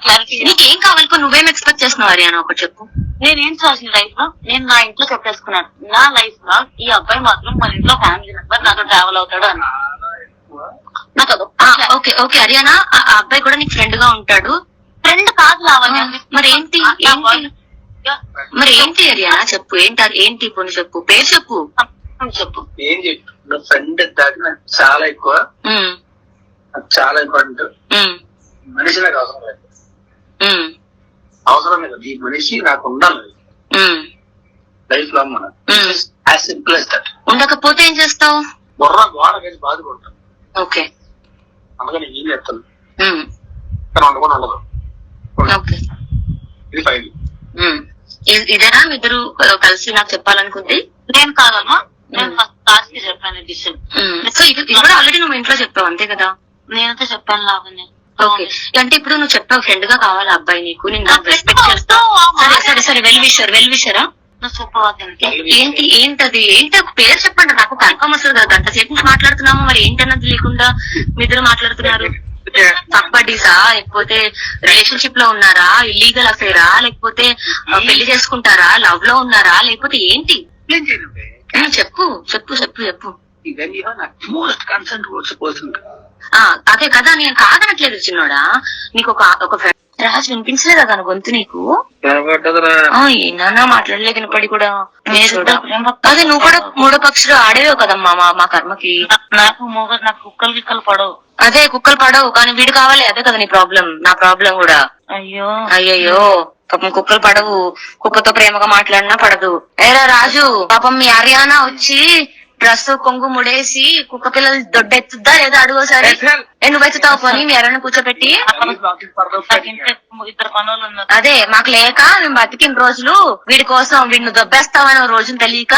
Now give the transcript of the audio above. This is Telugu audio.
క్లారిటీ నీకేం కావాలి నువ్వేం ఎక్స్పెక్ట్ చేస్తున్నావు హరియానా ఒకటి చెప్పు. నేనేం చేసిన లైఫ్లో? నేను నా ఇంట్లో చెప్పేసుకున్నాను. నా లైఫ్లో ఈ అబ్బాయి మాత్రం మన ఇంట్లో ఫ్యామిలీ మెంబర్ నాతో ట్రావెల్ అవుతాడు అని. నాకు ఓకే ఓకే హరియానా ఆ అబ్బాయి కూడా నీకు ఫ్రెండ్గా ఉంటాడు. ఫ్రెండ్ కాదు ఆ, మరి ఏంటి? ఏంటి? మరి ఏంటి హరియానా చెప్పు. ఏంటి అది- ఏంటి ఇప్పుడు నువ్వు చెప్పు? పేరు చెప్పు. చెప్పు. ఏం చెప్పు? ఫ్రెండ్ చాలా ఎక్కువ. చాలా ఇంపార్టెంట్ మనిషి నాకు అవసరం లేదు అవసరం లేదు. ఈ మనిషి నాకు ఉండాలి. లైఫ్ లాంగ్ మనం. Hmm. As simple as that ఉండకపోతే ఏం చేస్తావు? బుర్ర గోడ వేసి బాధపడతాను ఓకే. అందుకని ఏం చేస్తాను కానీ ఉండకుండా ఉండదు. ఓకే. ఇది. ఇ- ఇదేనా? మీ ఇద్దరు కలిసి నాకు చెప్పాలనుకుంది? నేను కాదమ్మా. నేను. ఫస్ట్ లాస్ట్కి చెప్పాను డిసిషన్ సో ఇది కూడా ఆల్రెడీ నువ్వు ఇంట్లో చెప్పావు అంతే కదా? నేనైతే చెప్పాను లావణ్య అంటే ఇప్పుడు నువ్వు చెప్పావు ఫ్రెండ్గా కావాలి అబ్బాయి నీకు? నేను రెస్పెక్ట్ చేస్తా. సరే మాట సరే సరే వెల్ విషర్ వెల్ విషరా ఏంటి ఏంటది? ఏంటి? ఒక పేరు చెప్పండి నాకు కన్ఫర్మ్ వస్తుంది కదా. గంట సేపు నుంచి మాట్లాడుతున్నాము మరి ఏంటన్నది లేకుండా మీ ఇద్దరు మాట్లాడుతున్నారు? తప్పడీసా లేకపోతే రిలేషన్షిప్లో ఉన్నారా? ఇల్లీగల్ అఫేరా లేకపోతే ఆ, పెళ్ళి చేసుకుంటారా? లవ్లో ఉన్నారా? లేకపోతే ఏంటి? చెప్పు చెప్పు చెప్పు చెప్పు. ఇవన్నీ మోస్ట్ కన్సర్న్ పర్సన్ అదే కదా నేను కాదనట్లేదు చిన్నోడా. నీకు ఒక ఒక రాజు వినిపించలేదా తన గొంతు నీకు? ఏనా మాట్లాడలేదు వినపడి కూడా. అదే నువ్వు కూడా మూడో పక్షులు ఆడేవే కదమ్మా మా మా కర్మకి. నాకు మూగ నాకు కుక్కలు గిక్కలు పడవు. అదే కుక్కలు పడవు కానీ వీడు కావాలి అదే కదా నీ ప్రాబ్లం నా ప్రాబ్లం కూడా. అయ్యో. అయ్యయ్యో పాపం కుక్కలు పడవు. కుక్కతో ప్రేమగా మాట్లాడినా పడదు. ఏరా రాజు పాపం మీ హర్యానా వచ్చి డ్రెస్ కొంగు ముడేసి కుక్క పిల్లలు దొడ్డెత్తుద్దా లేదా అడుగోసారి నువ్వు ఎత్తుతావు పోనీ? మీ హర్యానా కూర్చోబెట్టి అదే మాకు లేక మేము బతికిన రోజులు వీడి కోసం వీడిని దొబ్బేస్తామని రోజులు తెలియక